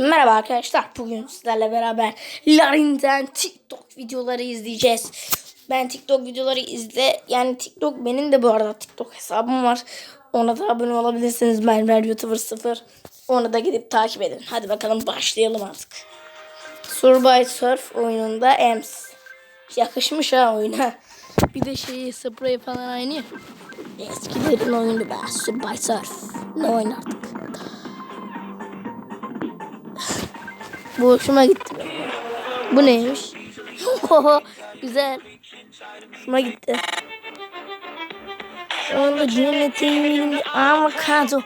Merhaba arkadaşlar. Bugün sizlerle beraber Larin'den TikTok videoları izleyeceğiz. Ben TikTok videoları izle yani TikTok benim de bu arada TikTok hesabım var. Ona da abone olabilirsiniz. Mermer YouTuber 0. Ona da gidip takip edin. Hadi bakalım başlayalım artık. Survival Surf oyununda Ems. Yakışmış ha oyuna. Bir de şeyi sprey falan aynı. Eskilerin oyunu be. Survival Surf. Ne oynardık? Bu hoşuma gitti. Bu neymiş? Güzel. Hoşuma gitti. Onda cennetin avokado.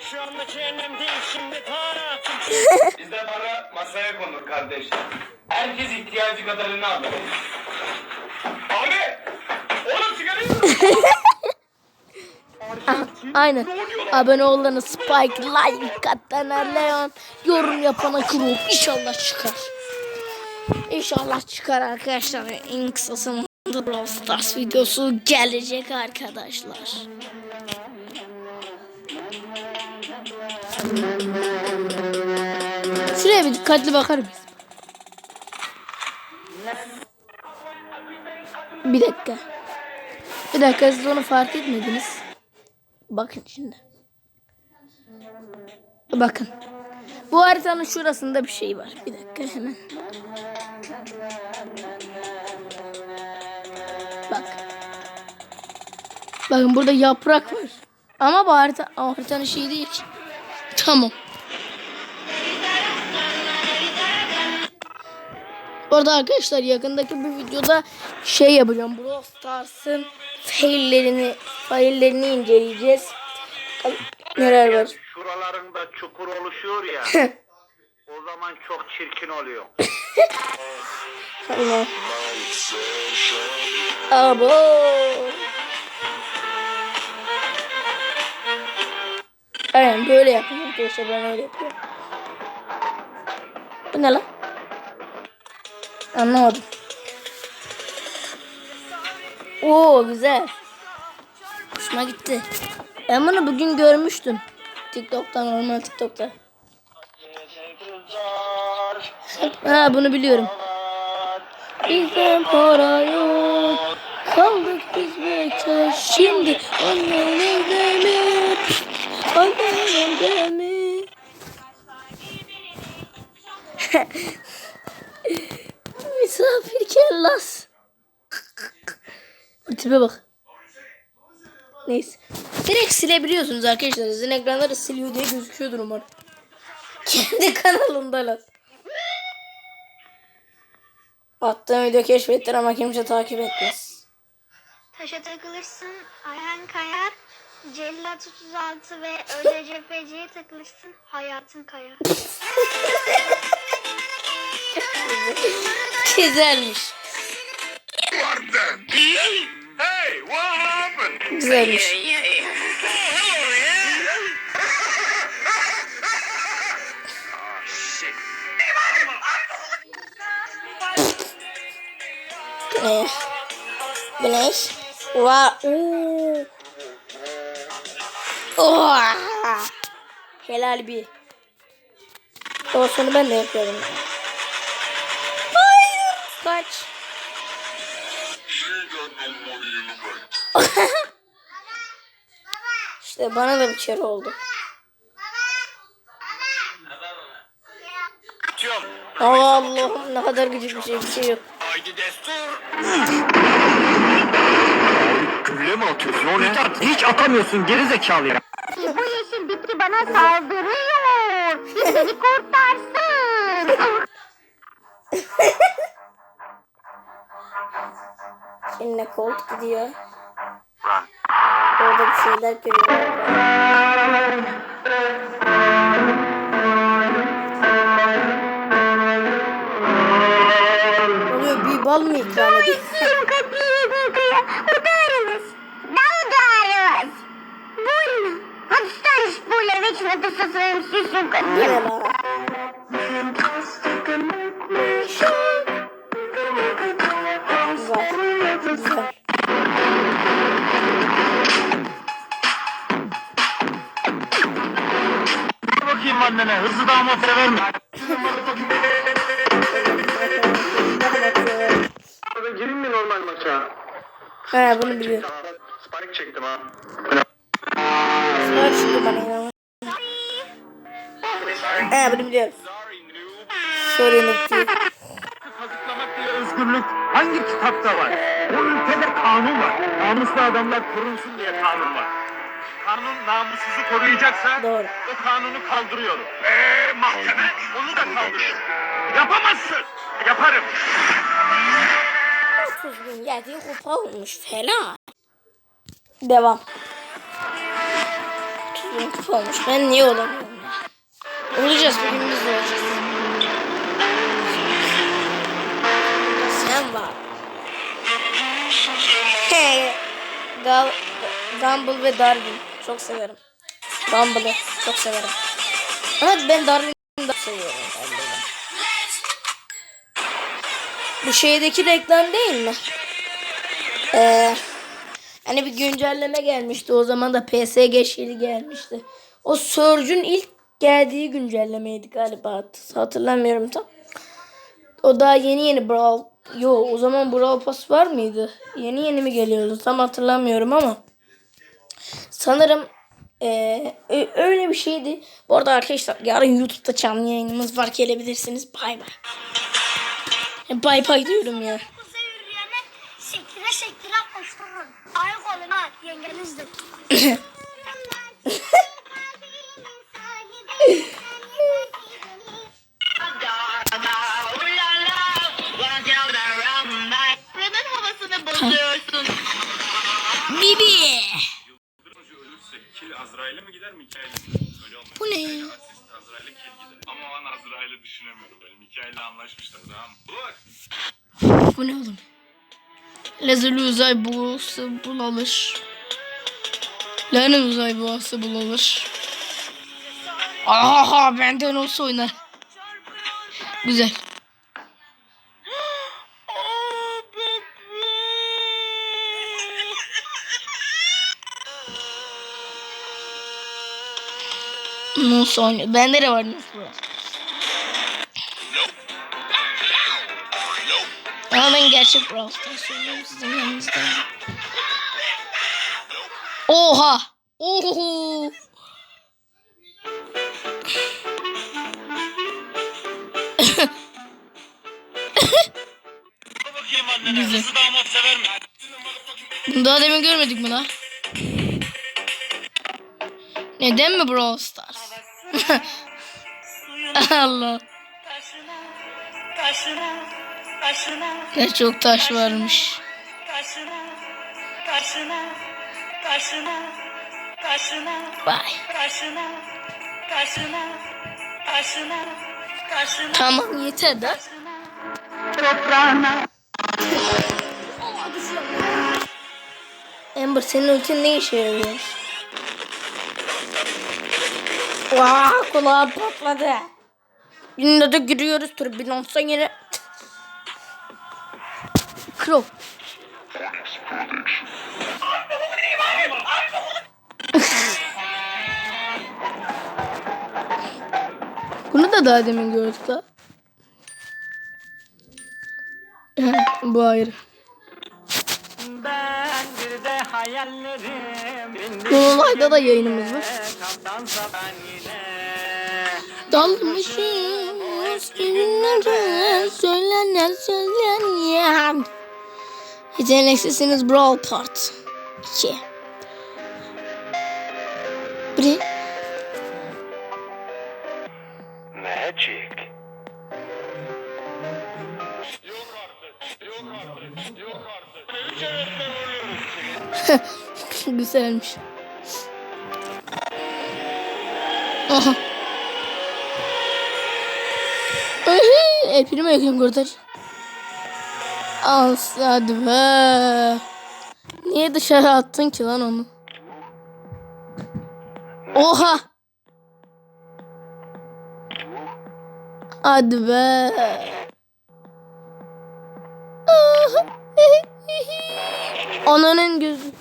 Şu anda cehennemdeyiz şimdi para. Bizde para masaya konur kardeşler. Herkes ihtiyacı kadarını alır. Abi! Oğlum sigarayı mı? Aynen. Abone olana Spike, like atana Leon, yorum yapana Krup. İnşallah çıkar. İnşallah çıkar arkadaşlar. En kısa zamanda Brawl Stars videosu gelecek arkadaşlar. Şuraya bir dikkatli bakar mıyız? Bir dakika. Bir dakika siz onu fark etmediniz. Bakın şimdi. Bakın. Bu haritanın şurasında bir şey var. Bir dakika hemen. Bak. Bakın burada yaprak var. Ama bu harita, o haritanın şeyi değil. Tamam. Orada arkadaşlar yakındaki bir videoda şey yapacağım. Brawl Stars'ın faillerini, faillerini inceleyeceğiz. Neler var? Şuralarında çukur oluşuyor ya. o zaman çok çirkin oluyor. Aynen. Abo. Aynen böyle yapıyorum arkadaşlar ben öyle yapıyorum. Bu ne lan? Anlamadım. Oo güzel. Hoşuma gitti. Ben bunu bugün görmüştüm. TikTok'ta normal TikTok'ta. Ha bunu biliyorum. Bizde para yok. Kaldık biz bekler. Şimdi onların evde mi? Onların evde mi? Misafir kellas. Tipe bak. Neyse. Direkt silebiliyorsunuz arkadaşlar. Sizin ekranları siliyor diye gözüküyordur umarım. Kendi kanalında lan. Attığım video keşfettir ama kimse takip etmez. Taşa takılırsın, ayağın kayar. Cellat 36 ve ÖDCPC'ye takılırsın, hayatın kayar. Güzelmiş. Hey, what happened? Güzelmiş. Shit. Ee, bu ne? Var. Oo. Oha. Helal bir. Doğrusunu ben de yapıyorum. Hayır. Kaç. İşte bana da bir kere oldu. Allah Allah'ım ne kadar küçük bir şey bir şey yok. Haydi destur. Gülle mi atıyorsun o ne? Hiç atamıyorsun geri zekalı ya. Bu yeşil bitki bana saldırıyor. Beni kurtarsın. Eline kolt gidiyor. Orada bir şeyler görüyorum. Oluyor? Ударилась! Да ударилась! Больно! Отстань, шпуля, вечно ты со своим сисюком сюсюком. Annene hızlı damat sever mi? Gireyim mi normal maça? He bunu biliyorum. Spike çektim ha. Bak şimdi bana inanma. He bunu biliyorum. Sorry Nukti. Kazıklamak diye özgürlük hangi kitapta var? Bu ülkede kanun var. Namuslu adamlar korunsun diye kanun var. Kanun namussuzu koruyacaksa Doğru. o kanunu kaldırıyorum. Eee mahkeme onu da kaldırır. Yapamazsın. Yaparım. 30 bin geldiği kupa olmuş fena. Devam. 30 bin kupa olmuş. Ben niye olamıyorum ya? Olacağız bugün biz de olacağız. Sen var. He. Gal Gumball ve Darwin. Çok severim. Gumball'ı çok severim. Ama ben Darwin'i de seviyorum. Gumball'ı. Bu şeydeki reklam değil mi? Ee, hani bir güncelleme gelmişti. O zaman da PSG şeyi gelmişti. O Surge'ün ilk geldiği güncellemeydi galiba. Hat- Hatırlamıyorum tam. O daha yeni yeni Brawl... Yo o zaman Brawl Pass var mıydı? Yeni yeni mi geliyordu? Tam hatırlamıyorum ama. Sanırım ee, öyle bir şeydi. Bu arada arkadaşlar yarın YouTube'da canlı yayınımız var. Gelebilirsiniz. Bay bay. Bay bay diyorum ya. Kuzey yürüyene sektire sektire koşturun. Ayık olun ha yengenizdir. Neden havasını bozuyorsun? Bibi. Mi gider mi? Öyle olmuyor. Bu ne? Asist Azrail'e kil gider. Ama ben Azrail'i düşünemiyorum. Böyle Mikail'le anlaşmışlar tamam mı? Bak. Bu ne oğlum? Lazerli uzay boğası bulalır. Lanet uzay boğası bulalır. Aha benden olsa oynar. Güzel. Nasıl oynuyor? Bende de var var? Ama ben gerçek Brawl. Oha! Oho! Mi? Bunu daha demin görmedik mi lan? Neden mi Brawl? Allah. Ne çok taş varmış. Vay. Tamam yeter de. toprağına. Amber senin ultin ne işe yarıyor? Vaa kulağım patladı. Yine de giriyoruz türbülansa yine. Crow. Bunu da daha demin gördük la. Bu ayrı. Ben bir de hayallerim. Bu olayda da yayınımız var. Eski günlere söylenen söyleyen Yeteneksizsiniz Brawl Part 2 Bir Magic. Güzelmiş. Aha El primo yakın kurtar? Al hadi be. Niye dışarı attın ki lan onu? Oha! Hadi be. Ananın gözü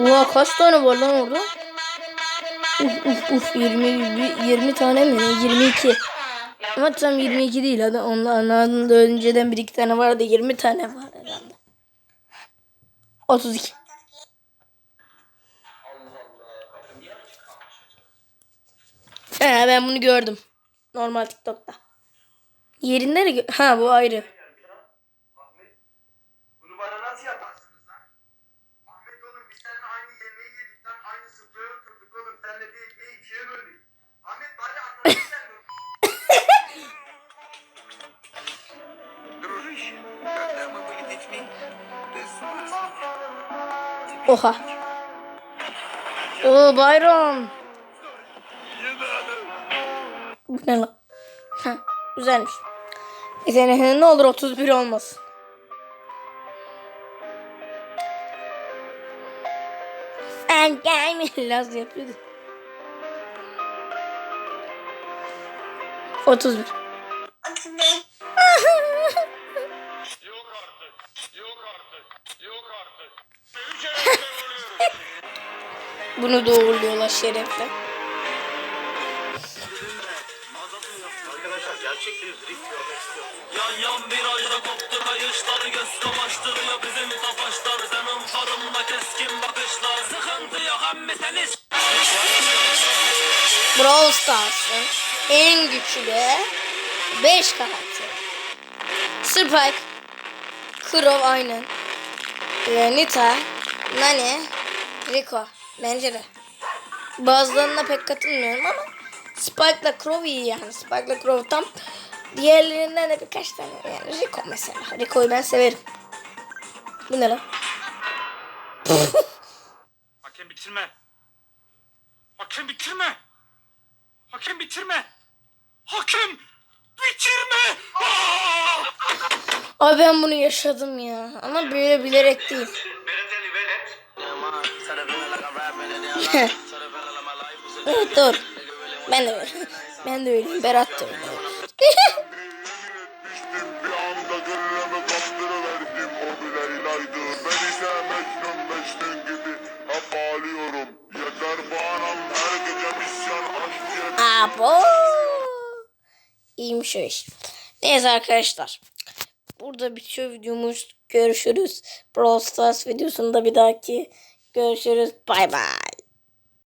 Oha kaç tane var lan orada? Uf uf uf 20, 20 tane mi? 22. Ama tam 22 değil hadi onlardan da önceden bir iki tane vardı 20 tane var herhalde. 32. He ben bunu gördüm. Normal TikTok'ta. Yerinde ha bu ayrı. Oha. Oo bayram. Bu ne lan? Ha, güzelmiş. Neyse ne olur 31 olmasın. Sen gelme. Laz yapıyordu. 31. Yok artık. Yok artık. Üç ayakta vuruyoruz. Bunu doğruluyorlar şerefle. Arkadaşlar gerçek bir drift görmek istiyorum. Yan yan virajda koptu kayışlar Göz kamaştırıyor bizim tofaşlar Senin farında keskin bakışlar Sıkıntı yok emmi seni Brawl Stars'ın en güçlü 5 karakter. Spike, Crow aynen. Ee, Nita, Nani, Rico. Bence de. Bazılarına pek katılmıyorum ama Spike'la Crow iyi yani. Spike'la Crow tam. Diğerlerinden de birkaç tane yani Rico mesela. Rico'yu ben severim. Bu ne lan? Hakem bitirme. Hakem bitirme. Hakem bitirme. Hakem bitirme. Aa! Abi ben bunu yaşadım ya. Ama böyle bilerek değil. Evet doğru. Ben de öyle. Ben de öyleyim. Berat da öyle. Etmiştim o iş. Neyse arkadaşlar. Burada bitiyor videomuz. Görüşürüz. Brawl Stars videosunda bir dahaki görüşürüz. Bay bay.